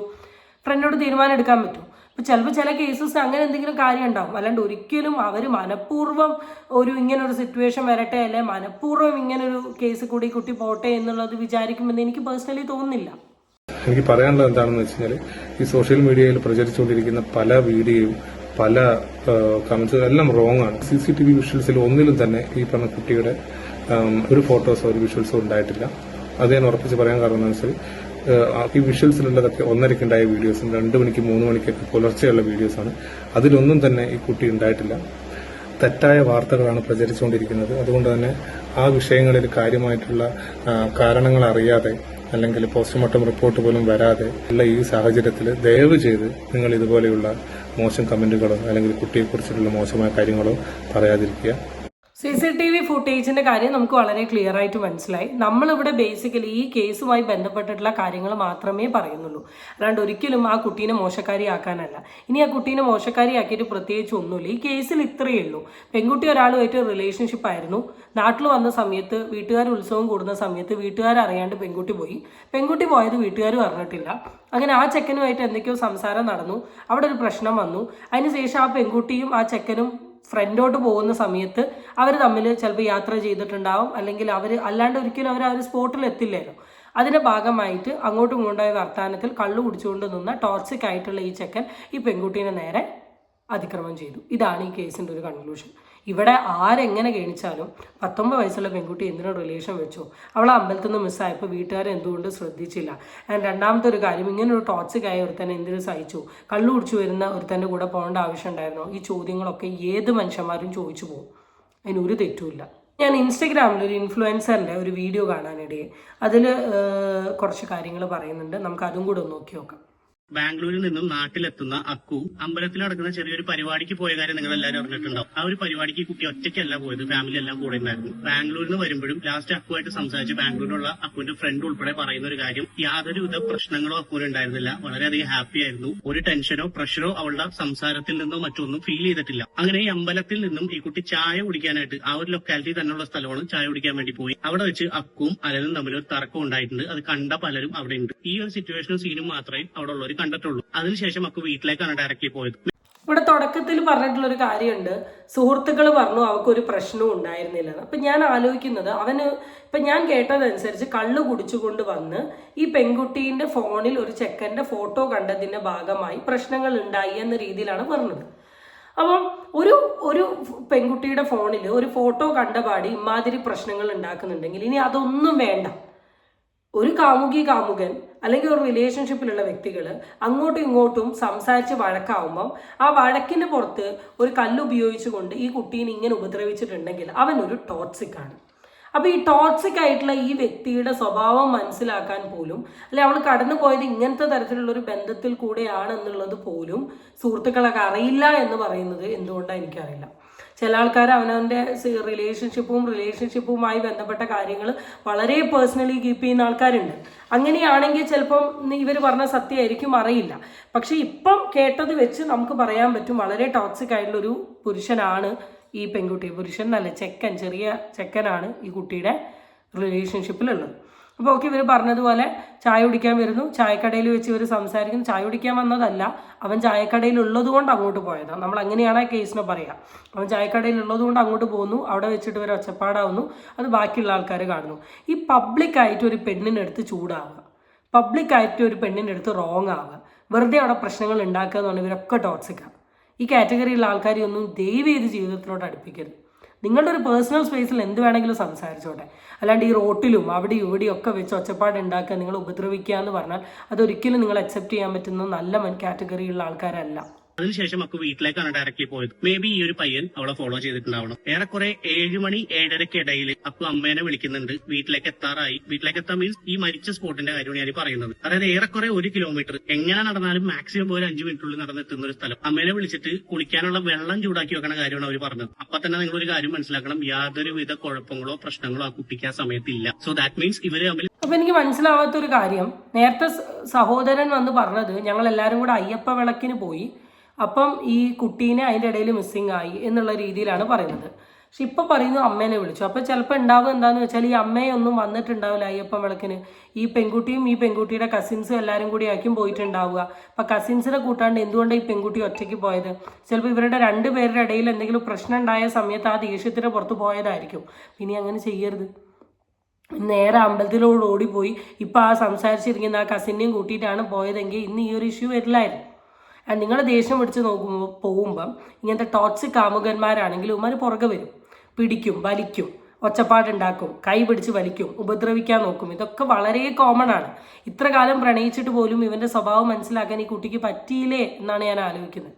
ഫ്രണ്ടിനോട് തീരുമാനം എടുക്കാൻ പറ്റൂ. ഇപ്പം ചിലപ്പോൾ ചില കേസസ് അങ്ങനെ എന്തെങ്കിലും കാര്യം ഉണ്ടാവും. അല്ലാണ്ട് ഒരിക്കലും അവർ മനഃപൂർവം ഒരു ഇങ്ങനൊരു സിറ്റുവേഷൻ വരട്ടെ അല്ലെ മനഃപൂർവം ഇങ്ങനൊരു കേസ് കൂടി കുട്ടി പോട്ടെ എന്നുള്ളത് വിചാരിക്കുമെന്ന് എനിക്ക് പേഴ്സണലി തോന്നുന്നില്ല. എനിക്ക് പറയാനുള്ളത് എന്താണെന്ന് വെച്ച് കഴിഞ്ഞാൽ ഈ സോഷ്യൽ മീഡിയയിൽ പ്രചരിച്ചുകൊണ്ടിരിക്കുന്ന പല വീഡിയോയും പല കമന്റ്സും എല്ലാം റോങ് ആണ്. സി സി ടി വി വിഷ്വൽസിൽ ഒന്നിലും തന്നെ ഈ പറഞ്ഞ കുട്ടിയുടെ ഒരു ഫോട്ടോസോ ഒരു വിഷ്വൽസോ ഉണ്ടായിട്ടില്ല. അത് ഞാൻ ഉറപ്പിച്ച് പറയാൻ കാരണം എന്താണെന്ന് വെച്ചാൽ ഈ വിഷ്വൽസിലുള്ളതൊക്കെ ഒന്നരക്കുണ്ടായ വീഡിയോസും രണ്ട് മണിക്ക് മൂന്ന് മണിക്കൊക്കെ പുലർച്ചെയുള്ള വീഡിയോസാണ്. അതിലൊന്നും തന്നെ ഈ കുട്ടി ഉണ്ടായിട്ടില്ല. തെറ്റായ വാർത്തകളാണ് പ്രചരിച്ചുകൊണ്ടിരിക്കുന്നത്. അതുകൊണ്ട് തന്നെ ആ വിഷയങ്ങളിൽ കാര്യമായിട്ടുള്ള കാരണങ്ങൾ അറിയാതെ അല്ലെങ്കിൽ പോസ്റ്റ്മോർട്ടം റിപ്പോർട്ട് പോലും വരാതെ ഉള്ള ഈ സാഹചര്യത്തിൽ ദയവ് ചെയ്ത് നിങ്ങൾ ഇതുപോലെയുള്ള മോശം കമന്റുകളോ അല്ലെങ്കിൽ കുട്ടിയെക്കുറിച്ചിട്ടുള്ള മോശമായ കാര്യങ്ങളോ പറയാതിരിക്കുക. സി സി ടി വി ഫുട്ടേജിന്റെ കാര്യം നമുക്ക് വളരെ ക്ലിയർ ആയിട്ട് മനസ്സിലായി. നമ്മളിവിടെ ബേസിക്കലി ഈ കേസുമായി ബന്ധപ്പെട്ടിട്ടുള്ള കാര്യങ്ങൾ മാത്രമേ പറയുന്നുള്ളൂ. അല്ലാണ്ട് ഒരിക്കലും ആ കുട്ടീനെ മോശക്കാരിയാക്കാനല്ല. ഇനി ആ കുട്ടീനെ മോശക്കാരിയാക്കിയിട്ട് പ്രത്യേകിച്ച് ഒന്നുമില്ല. ഈ കേസിൽ ഇത്രയേ ഉള്ളൂ. പെൺകുട്ടി ഒരാളുമായിട്ട് റിലേഷൻഷിപ്പ് ആയിരുന്നു. നാട്ടിൽ വന്ന സമയത്ത് വീട്ടുകാർ ഉത്സവം കൂടുന്ന സമയത്ത് വീട്ടുകാർ അറിയാണ്ട് പെൺകുട്ടി പോയി. പെൺകുട്ടി പോയത് വീട്ടുകാർ അറിഞ്ഞിട്ടില്ല. അങ്ങനെ ആ ചെക്കനുമായിട്ട് എന്തൊക്കെയോ സംസാരം നടന്നു. അവിടെ ഒരു പ്രശ്നം വന്നു. അതിനുശേഷം ആ പെൺകുട്ടിയും ആ ചെക്കനും ഫ്രണ്ടോട്ട് പോകുന്ന സമയത്ത് അവർ തമ്മിൽ ചിലപ്പോൾ യാത്ര ചെയ്തിട്ടുണ്ടാവും. അല്ലെങ്കിൽ അവർ അല്ലാണ്ട് ഒരിക്കലും അവർ ആ ഒരു സ്പോട്ടിൽ എത്തില്ലല്ലോ അതിന്റെ ഭാഗമായിട്ട് അങ്ങോട്ടും ഇങ്ങോട്ടായ വർത്തമാനത്തിൽ കള്ളു കുടിച്ചുകൊണ്ട് നിന്ന ടോക്സിക് ആയിട്ടുള്ള ഈ ചെക്കൻ ഈ പെൺകുട്ടീനെ നേരെ അതിക്രമം ചെയ്തു. ഇതാണ് ഈ കേസിന്റെ ഒരു കൺക്ലൂഷൻ ഇവിടെ ആരെങ്ങനെ ഗണിച്ചാലും പത്തൊമ്പത് വയസ്സുള്ള പെൺകുട്ടി എന്തിനോട് റിലേഷൻ വെച്ചു? അവൾ അമ്പലത്തിൽ നിന്ന് മിസ്സായപ്പോൾ വീട്ടുകാരെ എന്തുകൊണ്ട് ശ്രദ്ധിച്ചില്ല. ആൻഡ് രണ്ടാമത്തെ ഒരു കാര്യം ഇങ്ങനെ ഒരു ടോക്സിക് ആയ ഒരുത്തൻ എന്തിനു സഹിച്ചു? കള്ളു കുടിച്ചു വരുന്ന ഒരുത്തന്റെ കൂടെ പോകേണ്ട ആവശ്യം ഈ ചോദ്യങ്ങളൊക്കെ ഏത് മനുഷ്യന്മാരും ചോദിച്ചു പോകും. അതിനൊരു തെറ്റുമില്ല ഞാൻ ഇൻസ്റ്റഗ്രാമിൽ ഒരു ഇൻഫ്ലുവൻസറിന്റെ ഒരു വീഡിയോ കാണാനിടയെ അതിൽ കുറച്ച് കാര്യങ്ങൾ പറയുന്നുണ്ട്. നമുക്ക് അതും കൂടെ ഒന്ന് നോക്കി നോക്കാം. ബാംഗ്ലൂരിൽ നിന്നും നാട്ടിലെത്തുന്ന അക്കു അമ്പലത്തിൽ നടക്കുന്ന ചെറിയൊരു പരിപാടിക്ക് പോയ കാര്യം നിങ്ങൾ എല്ലാവരും അറിഞ്ഞിട്ടുണ്ടാവും ആ ഒരു പരിപാടിക്ക് കുട്ടി ഒറ്റയ്ക്കല്ല പോയത് ഫാമിലി എല്ലാം കൂടെ ഉണ്ടായിരുന്നു. ബാംഗ്ലൂരിൽ നിന്ന് വരുമ്പോഴും ലാസ്റ്റ് അക്കുമായിട്ട് സംസാരിച്ച് ബാംഗ്ലൂരിലുള്ള അക്കുവിന്റെ ഫ്രണ്ട് ഉൾപ്പെടെ പറയുന്ന ഒരു കാര്യം യാതൊരുവിധ പ്രശ്നങ്ങളോ അക്കുവിന് ഉണ്ടായിരുന്നില്ല. വളരെയധികം ഹാപ്പി ആയിരുന്നു. ഒരു ടെൻഷനോ പ്രഷറോ അവളുടെ സംസാരത്തിൽ നിന്നോ മറ്റൊന്നും ഫീൽ ചെയ്തിട്ടില്ല. അങ്ങനെ ഈ അമ്പലത്തിൽ നിന്നും ഈ കുട്ടി ചായ കുടിക്കാനായിട്ട് ആ ഒരു ലൊക്കാലിറ്റി തന്നെയുള്ള സ്ഥലമാണ് ചായ കുടിക്കാൻ വേണ്ടി പോയി. അവിടെ വെച്ച് അക്കും അലനും തമ്മിൽ ഒരു തർക്കം ഉണ്ടായിട്ടുണ്ട്. അത് കണ്ട പലരും അവിടെ ഉണ്ട്. ഈ ഒരു സിറ്റുവേഷനും സീനും മാത്രമേ അവിടെ കണ്ടിട്ടുള്ളൂ. അതിനുശേഷം അക്കു വീട്ടിലേക്കാണ് ഡയറക്റ്റ്ലി പോയത്. ഇവിടെ തുടക്കത്തിൽ പറഞ്ഞിട്ടുള്ള ഒരു കാര്യമുണ്ട്. സുഹൃത്തുക്കൾ പറഞ്ഞു അവൾക്കൊരു പ്രശ്നവും ഉണ്ടായിരുന്നില്ല. അപ്പൊ ഞാൻ ആലോചിക്കുന്നത് അവന് ഇപ്പൊ ഞാൻ കേട്ടതനുസരിച്ച് കള്ളു കുടിച്ചുകൊണ്ട് വന്ന് ഈ പെൺകുട്ടീന്റെ ഫോണിൽ ഒരു ചെക്കന്റെ ഫോട്ടോ കണ്ടതിന്റെ ഭാഗമായി പ്രശ്നങ്ങൾ ഉണ്ടായി എന്ന രീതിയിലാണ് പറഞ്ഞത്. അപ്പം ഒരു ഒരു പെൺകുട്ടിയുടെ ഫോണിൽ ഒരു ഫോട്ടോ കണ്ട പാടി ഇമാതിരി പ്രശ്നങ്ങൾ ഉണ്ടാക്കുന്നുണ്ടെങ്കിൽ ഇനി അതൊന്നും വേണ്ട. ഒരു കാമുകി കാമുകൻ അല്ലെങ്കിൽ ഒരു റിലേഷൻഷിപ്പിലുള്ള വ്യക്തികൾ അങ്ങോട്ടും ഇങ്ങോട്ടും സംസാരിച്ച് വഴക്കാവുമ്പം ആ വഴക്കിന് പുറത്ത് ഒരു കല്ല് ഉപയോഗിച്ചുകൊണ്ട് ഈ കുട്ടീനെ ഇങ്ങനെ ഉപദ്രവിച്ചിട്ടുണ്ടെങ്കിൽ അവൻ ഒരു ടോക്സിക് ആണ്. അപ്പോൾ ഈ ടോക്സിക് ആയിട്ടുള്ള ഈ വ്യക്തിയുടെ സ്വഭാവം മനസ്സിലാക്കാൻ പോലും അല്ലെ അവൾ കടന്നു പോയത് ഇങ്ങനത്തെ തരത്തിലുള്ള ഒരു ബന്ധത്തിൽ കൂടെയാണ് എന്നുള്ളത് പോലും സുഹൃത്തുക്കളൊക്കെ അറിയില്ല എന്ന് പറയുന്നത് എന്തുകൊണ്ടാണ് എനിക്കറിയില്ല. ചില ആൾക്കാർ അവനവന്റെ റിലേഷൻഷിപ്പും റിലേഷൻഷിപ്പുമായി ബന്ധപ്പെട്ട കാര്യങ്ങൾ വളരെ പേഴ്സണലി കീപ്പ് ചെയ്യുന്ന ആൾക്കാരുണ്ട്. അങ്ങനെയാണെങ്കിൽ ചിലപ്പം ഇവർ പറഞ്ഞ സത്യമായിരിക്കും അറിയില്ല. പക്ഷേ ഇപ്പം കേട്ടത് വെച്ച് നമുക്ക് പറയാൻ പറ്റും വളരെ ടോക്സിക് ആയിട്ടുള്ളൊരു പുരുഷനാണ് ഈ പെൺകുട്ടി. പുരുഷൻ എന്നല്ല ചെക്കൻ ചെറിയ ചെക്കനാണ് ഈ കുട്ടിയുടെ റിലേഷൻഷിപ്പിലുള്ളത് അപ്പോൾ ഓക്കെ ഇവർ പറഞ്ഞതുപോലെ ചായ കുടിക്കാൻ വരുന്നു. ചായക്കടയിൽ വെച്ച് ഇവർ സംസാരിക്കുന്നു. ചായ കുടിക്കാൻ വന്നതല്ല അവൻ ചായക്കടയിൽ ഉള്ളത് കൊണ്ട് അങ്ങോട്ട് പോയതാണ് നമ്മൾ അങ്ങനെയാണ് ആ കേസിനെ പറയുക അവൻ ചായക്കടയിൽ ഉള്ളത് കൊണ്ട് അങ്ങോട്ട് പോകുന്നു അവിടെ വെച്ചിട്ട് ഇവർ ഒച്ചപ്പാടാവുന്നു. അത് ബാക്കിയുള്ള ആൾക്കാർ കാണുന്നു. ഈ പബ്ലിക്കായിട്ട് ഒരു പെണ്ണിനെടുത്ത് ചൂടാവുക. പബ്ലിക്കായിട്ട് ഒരു പെണ്ണിനെടുത്ത് റോങ് ആവുക. വെറുതെ അവിടെ പ്രശ്നങ്ങൾ ഉണ്ടാക്കുക എന്ന് പറഞ്ഞാൽ ഇവരൊക്കെ ടോക്സിക്കാണ് ഈ കാറ്റഗറിയിലുള്ള ആൾക്കാരെ ഒന്നും ദയവ് ചെയ്ത് ജീവിതത്തിലോട്ട് അടുപ്പിക്കരുത്. നിങ്ങളുടെ ഒരു പേഴ്സണൽ സ്പേസിൽ എന്ത് വേണമെങ്കിലും സംസാരിച്ചോട്ടെ. അല്ലാണ്ട് ഈ റോട്ടിലും അവിടെ ഇവിടെയും ഒക്കെ വെച്ച് ഒച്ചപ്പാട് ഉണ്ടാക്കുക നിങ്ങൾ ഉപദ്രവിക്കുക എന്ന് പറഞ്ഞാൽ അതൊരിക്കലും നിങ്ങൾ അക്സെപ്റ്റ് ചെയ്യാൻ പറ്റുന്ന നല്ല കാറ്റഗറിയുള്ള ആൾക്കാരല്ല. അതിനുശേഷം അക്കു വീട്ടിലേക്കാണ് ഡയറക്റ്റ്ലി പോയത്. മേ ബി ഈ ഒരു പയ്യൻ അവളെ ഫോളോ ചെയ്തിട്ടുണ്ടാവണം. ഏറെക്കുറെ ഏഴ് മണി ഏഴരക്കിടയിൽ അക്കു അമ്മേനെ വിളിക്കുന്നുണ്ട്. വീട്ടിലേക്ക് എത്താറായി. വീട്ടിലേക്ക് എത്താൻ മീൻസ് ഈ മരിച്ച സ്പോട്ടിന്റെ കാര്യമാണ് ഞാൻ പറയുന്നത്. അതായത് ഏറെക്കുറെ ഒരു കിലോമീറ്റർ എങ്ങനെ നടന്നാലും മാക്സിമം പോലെ അഞ്ചു മിനിറ്റുള്ളിൽ നടന്നെത്തുന്ന ഒരു സ്ഥലം. അമ്മേനെ വിളിച്ചിട്ട് കുളിക്കാനുള്ള വെള്ളം ചൂടാക്കി വെക്കണ കാര്യമാണ് അവർ പറഞ്ഞത്. അപ്പൊ തന്നെ നിങ്ങൾ ഒരു കാര്യം മനസ്സിലാക്കണം. യാതൊരുവിധ കുഴപ്പങ്ങളോ പ്രശ്നങ്ങളോ ആ കുട്ടിക്ക് ആ സമയത്തില്ല. സോ ദാറ്റ് മീൻസ് ഇവർ തമ്മിൽ അപ്പൊ എനിക്ക് മനസ്സിലാവാത്ത ഒരു കാര്യം. നേരത്തെ സഹോദരൻ വന്ന് പറഞ്ഞത് ഞങ്ങൾ എല്ലാവരും കൂടെ അയ്യപ്പ വിളക്കിന് പോയി. അപ്പം ഈ കുട്ടീനെ അതിന്റെ ഇടയിൽ മിസ്സിങ് ആയി എന്നുള്ള രീതിയിലാണ് പറയുന്നത്. പക്ഷെ ഇപ്പൊ പറയുന്നു അമ്മേനെ വിളിച്ചു. അപ്പോൾ ചിലപ്പോൾ ഉണ്ടാവും എന്താന്ന് വെച്ചാൽ ഈ അമ്മയൊന്നും വന്നിട്ടുണ്ടാവില്ല അയ്യപ്പം വിളക്കിന്. ഈ പെൺകുട്ടിയും ഈ പെൺകുട്ടിയുടെ കസിൻസും എല്ലാവരും കൂടി ആയിരിക്കും പോയിട്ടുണ്ടാവുക. അപ്പോൾ കസിൻസിനെ കൂട്ടാണ്ട് എന്തുകൊണ്ട് ഈ പെൺകുട്ടി ഒറ്റയ്ക്ക് പോയത്? ചിലപ്പോൾ ഇവരുടെ രണ്ട് പേരുടെ ഇടയിൽ എന്തെങ്കിലും പ്രശ്നം ഉണ്ടായ സമയത്ത് ആ ദേഷ്യത്തിന് പുറത്ത് പോയതായിരിക്കും. പിന്നെ അങ്ങനെ ചെയ്യരുത്. നേരെ അമ്പലത്തിലോട് ഓടിപ്പോയി. ഇപ്പോൾ ആ സംസാരിച്ചിരിക്കുന്ന ആ കസിനെയും കൂട്ടിയിട്ടാണ് പോയതെങ്കിൽ ഇന്ന് ഈ ഒരു ഇഷ്യൂ വരില്ലായിരുന്നു. നിങ്ങൾ ദേഷ്യം പിടിച്ച് നോക്കുമ്പോൾ പോകുമ്പം ഇങ്ങനത്തെ ടോക്സിക് കാമുകന്മാരാണെങ്കിൽ ഉമാർ പുറകെ വരും. പിടിക്കും വലിക്കും ഒച്ചപ്പാടുണ്ടാക്കും കൈ പിടിച്ച് വലിക്കും ഉപദ്രവിക്കാൻ നോക്കും. ഇതൊക്കെ വളരെ കോമൺ ആണ്. ഇത്ര കാലം പ്രണയിച്ചിട്ട് പോലും ഇവന്റെ സ്വഭാവം മനസ്സിലാക്കാൻ ഈ കുട്ടിക്ക് പറ്റിയില്ലേ എന്നാണ് ഞാൻ ആലോചിക്കുന്നത്.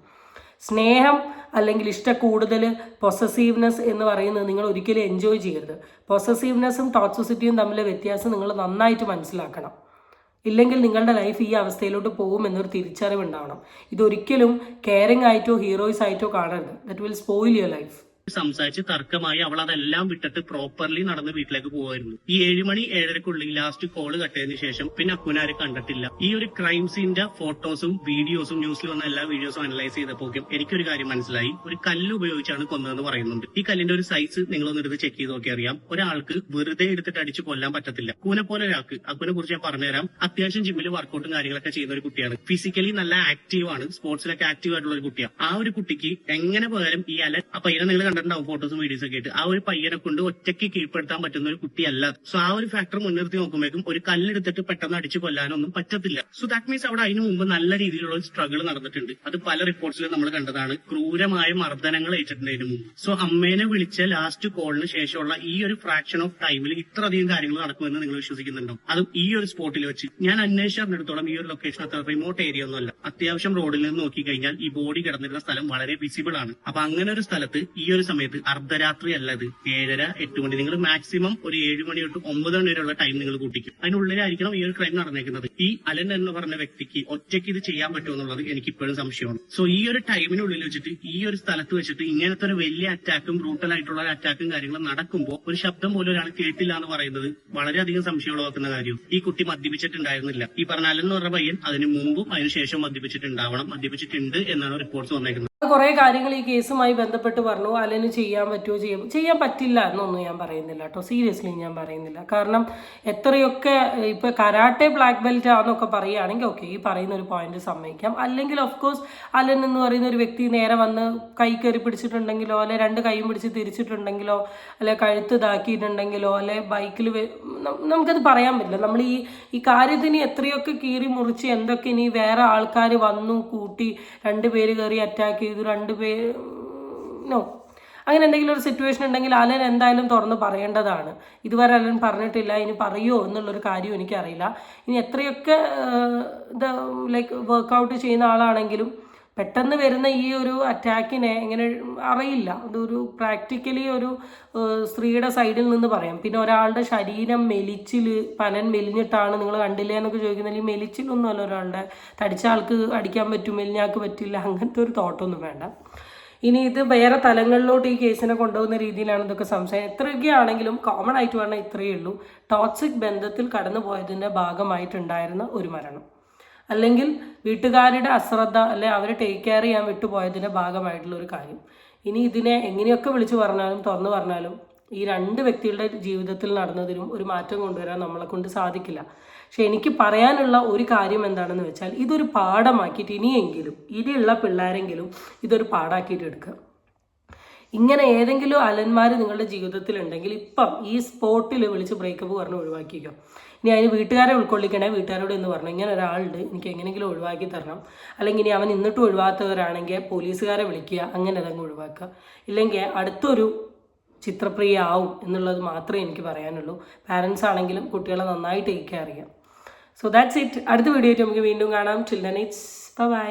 സ്നേഹം അല്ലെങ്കിൽ ഇഷ്ട കൂടുതൽ പൊസസീവ്നെസ് എന്ന് പറയുന്നത് നിങ്ങൾ ഒരിക്കലും എൻജോയ് ചെയ്യരുത്. പൊസസീവ്നെസ്സും ടോക്സിസിറ്റിയും തമ്മിലെ വ്യത്യാസം നിങ്ങൾ നന്നായിട്ട് മനസ്സിലാക്കണം. ഇല്ലെങ്കിൽ നിങ്ങളുടെ ലൈഫ് ഈ അവസ്ഥയിലോട്ട് പോകും എന്നൊരു തിരിച്ചറിവ് ഉണ്ടാവണം ഇതൊരിക്കലും കെയറിംഗ് ആയിട്ടോ ഹീറോയിസ് ആയിട്ടോ കാണരുത്. That will spoil your life സംസാരിച്ച് തർക്കമായി അവൾ അതെല്ലാം വിട്ടിട്ട് പ്രോപ്പർലി നടന്ന് വീട്ടിലേക്ക് പോകുമായിരുന്നു ഈ ഏഴുമണി ഏഴരക്കുള്ളിൽ ലാസ്റ്റ് കോൾ കട്ടതിന് ശേഷം പിന്നെ അക്കുനാരെ കണ്ടിട്ടില്ല. ഈ ഒരു ക്രൈം സീന്റെ ഫോട്ടോസും വീഡിയോസും ന്യൂസിൽ വന്ന എല്ലാ വീഡിയോസും അനലൈസ് ചെയ്തപ്പോൾ എനിക്കൊരു കാര്യം മനസ്സിലായി. ഒരു കല്ല് ഉപയോഗിച്ചാണ് കൊന്നതെന്ന് പറയുന്നുണ്ട്. ഈ കല്ലിന്റെ ഒരു സൈസ് നിങ്ങളൊന്ന് എടുത്ത് ചെക്ക് ചെയ്ത് നോക്കി അറിയാം. ഒരാൾക്ക് വെറുതെ എടുത്തിട്ട് അടിച്ച് കൊല്ലാൻ പറ്റത്തില്ല. കൂനെ പോലെ ഒരാൾക്ക്. അക്കുനെ കുറിച്ച് ഞാൻ പറഞ്ഞുതരാം. അത്യാവശ്യം ജിമ്മിൽ വർക്കൗട്ടും കാര്യങ്ങളൊക്കെ ചെയ്യുന്ന ഒരു കുട്ടിയാണ്. ഫിസിക്കലി നല്ല ആക്റ്റീവ് ആണ്. സ്പോർട്സിലൊക്കെ ആക്റ്റീവ് ആയിട്ടുള്ള ഒരു കുട്ടിയാണ്. ആ ഒരു കുട്ടിക്ക് എങ്ങനെ പോയാലും ഈ അല അപ്പൊ ഇതിനെ നിങ്ങൾ കണ്ടിട്ടുണ്ടാവും ഫോട്ടോസും വീഡിയോസും ഒക്കെ ആയിട്ട്. ആ ഒരു പയ്യനെ കൊണ്ട് ഒറ്റയ്ക്ക് കീഴ്പ്പെടുത്താൻ പറ്റുന്ന ഒരു കുട്ടിയല്ല. സോ ആ ഒരു ഫാക്ടർ മുൻനിർത്തി നോക്കുമ്പോഴേക്കും ഒരു കല്ലെടുത്തിട്ട് പെട്ടെന്ന് അടിച്ചു കൊല്ലാനൊന്നും പറ്റത്തില്ല. സോ ദാറ്റ് മീൻസ് അവിടെ അതിനു മുമ്പ് നല്ല രീതിയിലുള്ള സ്ട്രഗിൾ നടന്നിട്ടുണ്ട്. അത് പല റിപ്പോർട്ട്സിലും നമ്മൾ കണ്ടതാണ്. ക്രൂരമായ മർദ്ദനങ്ങൾ ഏറ്റിട്ടുണ്ടതിന് മുമ്പ്. സോ അമ്മേനെ വിളിച്ച ലാസ്റ്റ് കോളിന് ശേഷമുള്ള ഈ ഒരു ഫ്രാക്ഷൻ ഓഫ് ടൈമിൽ ഇത്രയധികം കാര്യങ്ങൾ നടക്കുമെന്ന് നിങ്ങൾ വിശ്വസിക്കുന്നുണ്ടോ? അത് ഈ ഒരു സ്പോട്ടിൽ വെച്ച്. ഞാൻ അന്വേഷിച്ചിടത്തോളം ഈ ഒരു ലൊക്കേഷൻ അത്ര റിമോട്ട് ഏരിയ ഒന്നുമല്ല അത്യാവശ്യം റോഡിൽ നിന്ന് നോക്കി കഴിഞ്ഞാൽ ഈ ബോഡി കിടന്നിരുന്ന സ്ഥലം വളരെ വിസിബിൾ ആണ്. അപ്പൊ അങ്ങനെ ഒരു സ്ഥലത്ത് ഈ ഒരു സമയത്ത് അർദ്ധരാത്രി അല്ല അത് ഏഴര എട്ട് മണി. നിങ്ങൾ മാക്സിമം ഒരു ഏഴ് മണി തൊട്ട് ഒമ്പത് മണി വരെയുള്ള ടൈം നിങ്ങൾ കൂട്ടിക്കും. അതിനുള്ളിലായിരിക്കണം ഈ ഒരു ക്രൈം നടന്നേക്കുന്നത്. ഈ അലൻ എന്ന് പറഞ്ഞ വ്യക്തിക്ക് ഒറ്റയ്ക്ക് ഇത് ചെയ്യാൻ പറ്റുമെന്നുള്ളത് എനിക്ക് ഇപ്പോഴും സംശയമാണ്. സോ ഈ ഒരു ടൈമിനുള്ളിൽ വെച്ചിട്ട് ഈ ഒരു സ്ഥലത്ത് വെച്ചിട്ട് ഇങ്ങനത്തെ ഒരു വലിയ അറ്റാക്കും ബ്രൂട്ടൽ ആയിട്ടുള്ള അറ്റാക്കും കാര്യങ്ങളും നടക്കുമ്പോൾ ഒരു ശബ്ദം പോലും ഒരാൾ കേട്ടില്ല എന്ന് പറയുന്നത് വളരെയധികം സംശയം ഉളവാക്കുന്ന കാര്യം. ഈ കുട്ടി മദ്യപിച്ചിട്ടുണ്ടായിരുന്നില്ല. ഈ പറഞ്ഞ അലൻ എന്ന് പറഞ്ഞ പയ്യൻ അതിന് മുമ്പും അതിനുശേഷം മദ്യപിച്ചിട്ടുണ്ടാവണം മദ്യപിച്ചിട്ടുണ്ട് എന്നാണ് റിപ്പോർട്ട്സ് വന്നേക്കുന്നത്. കുറേ കാര്യങ്ങൾ ഈ കേസുമായി ബന്ധപ്പെട്ട് പറഞ്ഞു. അലന് ചെയ്യാൻ പറ്റുമോ ചെയ്യാൻ ചെയ്യാൻ പറ്റില്ല എന്നൊന്നും ഞാൻ പറയുന്നില്ല കേട്ടോ. സീരിയസ്ലി ഞാൻ പറയുന്നില്ല. കാരണം എത്രയൊക്കെ ഇപ്പൊ കരാട്ടെ ബ്ലാക്ക് ബെൽറ്റ് ആണെന്നൊക്കെ പറയുകയാണെങ്കിൽ ഓക്കെ ഈ പറയുന്ന ഒരു പോയിന്റ് സമ്മതിക്കാം. അല്ലെങ്കിൽ ഓഫ് കോഴ്സ് അലൻ എന്ന് പറയുന്ന ഒരു വ്യക്തി നേരെ വന്ന് കൈ കയറി പിടിച്ചിട്ടുണ്ടെങ്കിലോ അല്ലെ രണ്ട് കൈയും പിടിച്ച് തിരിച്ചിട്ടുണ്ടെങ്കിലോ അല്ലെ കഴുത്ത് ഇതാക്കിയിട്ടുണ്ടെങ്കിലോ അല്ലെ ബൈക്കിൽ നമുക്കത് പറയാൻ പറ്റില്ല. നമ്മൾ ഈ ഈ കാര്യത്തിന് എത്രയൊക്കെ കീറി മുറിച്ച് എന്തൊക്കെ ഇനി വേറെ ആൾക്കാർ വന്നു കൂട്ടി രണ്ട് പേര് കയറി അറ്റാക്ക് ചെയ്തു രണ്ട് പേര് നോ. അങ്ങനെ എന്തെങ്കിലും ഒരു സിറ്റുവേഷൻ ഉണ്ടെങ്കിൽ അലൻ എന്തായാലും തുറന്ന് പറയേണ്ടതാണ്. ഇതുവരെ അലൻ പറഞ്ഞിട്ടില്ല ഇനി പറയുമോ എന്നുള്ളൊരു കാര്യം എനിക്കറിയില്ല. ഇനി എത്രയൊക്കെ ഇത് ലൈക്ക് വർക്കൗട്ട് ചെയ്യുന്ന ആളാണെങ്കിലും പെട്ടെന്ന് വരുന്ന ഈ ഒരു അറ്റാക്കിനെ ഇങ്ങനെ അറിയില്ല. അതൊരു പ്രാക്ടിക്കലി ഒരു സ്ത്രീയുടെ സൈഡിൽ നിന്ന് പറയാം. പിന്നെ ഒരാളുടെ ശരീരം മെലിച്ചിൽ പനൻ മെലിഞ്ഞിട്ടാണ് നിങ്ങൾ കണ്ടില്ലേ എന്നൊക്കെ ചോദിക്കുന്നത് ഈ മെലിച്ചിലൊന്നുമല്ല ഒരാളുടെ തടിച്ച ആൾക്ക് അടിക്കാൻ പറ്റും മെലിഞ്ഞാൾക്ക് പറ്റില്ല അങ്ങനത്തെ ഒരു തോട്ടൊന്നും വേണ്ട. ഇനി ഇത് വേറെ തലങ്ങളിലോട്ട് ഈ കേസിനെ കൊണ്ടുപോകുന്ന രീതിയിലാണ് ഇതൊക്കെ സംശയം എത്രയൊക്കെ ആണെങ്കിലും കോമൺ ആയിട്ട് പറഞ്ഞാൽ ഇത്രയേ ഉള്ളൂ. ടോക്സിക് ബന്ധത്തിൽ കടന്നു പോയതിന്റെ ഭാഗമായിട്ടുണ്ടായിരുന്ന ഒരു മരണം. അല്ലെങ്കിൽ വീട്ടുകാരുടെ അശ്രദ്ധ അല്ലെ അവരെ ടേക്ക് കെയർ ചെയ്യാൻ വിട്ടുപോയതിന്റെ ഭാഗമായിട്ടുള്ള ഒരു കാര്യം. ഇനി ഇതിനെ എങ്ങനെയൊക്കെ വിളിച്ചു പറഞ്ഞാലും തുറന്നു പറഞ്ഞാലും ഈ രണ്ട് വ്യക്തികളുടെ ജീവിതത്തിൽ നടന്നതിനും ഒരു മാറ്റം കൊണ്ടുവരാൻ നമ്മളെ കൊണ്ട് സാധിക്കില്ല. പക്ഷെ എനിക്ക് പറയാനുള്ള ഒരു കാര്യം എന്താണെന്ന് വെച്ചാൽ ഇതൊരു പാഠമാക്കിയിട്ട് ഇനിയെങ്കിലും ഇനിയുള്ള പിള്ളേരെങ്കിലും ഇതൊരു പാഠാക്കിയിട്ട് എടുക്കുക. ഇങ്ങനെ ഏതെങ്കിലും അലന്മാർ നിങ്ങളുടെ ജീവിതത്തിൽ ഉണ്ടെങ്കിൽ ഇപ്പം ഈ സ്പോട്ടിൽ വിളിച്ച് ബ്രേക്കപ്പ് പറഞ്ഞ് ഒഴിവാക്കിക്കോ. ഇനി അതിന് വീട്ടുകാരെ ഉൾക്കൊള്ളിക്കണേ വീട്ടുകാരോട് എന്ന് പറഞ്ഞു. ഇങ്ങനെ ഒരാളുണ്ട് എനിക്ക് എങ്ങനെയെങ്കിലും ഒഴിവാക്കി തരണം. അല്ലെങ്കിൽ ഇനി അവൻ ഇന്നിട്ടും ഒഴിവാത്തവരാണെങ്കിൽ പോലീസുകാരെ വിളിക്കുക അങ്ങനെ അതങ്ങ് ഒഴിവാക്കുക. ഇല്ലെങ്കിൽ അടുത്തൊരു ചിത്രപ്രിയ ആവും എന്നുള്ളത് മാത്രമേ എനിക്ക് പറയാനുള്ളൂ. പാരൻസ് ആണെങ്കിലും കുട്ടികളെ നന്നായി take care so that's it അടുത്ത വീഡിയോ നമുക്ക് വീണ്ടും കാണാം. Children it's by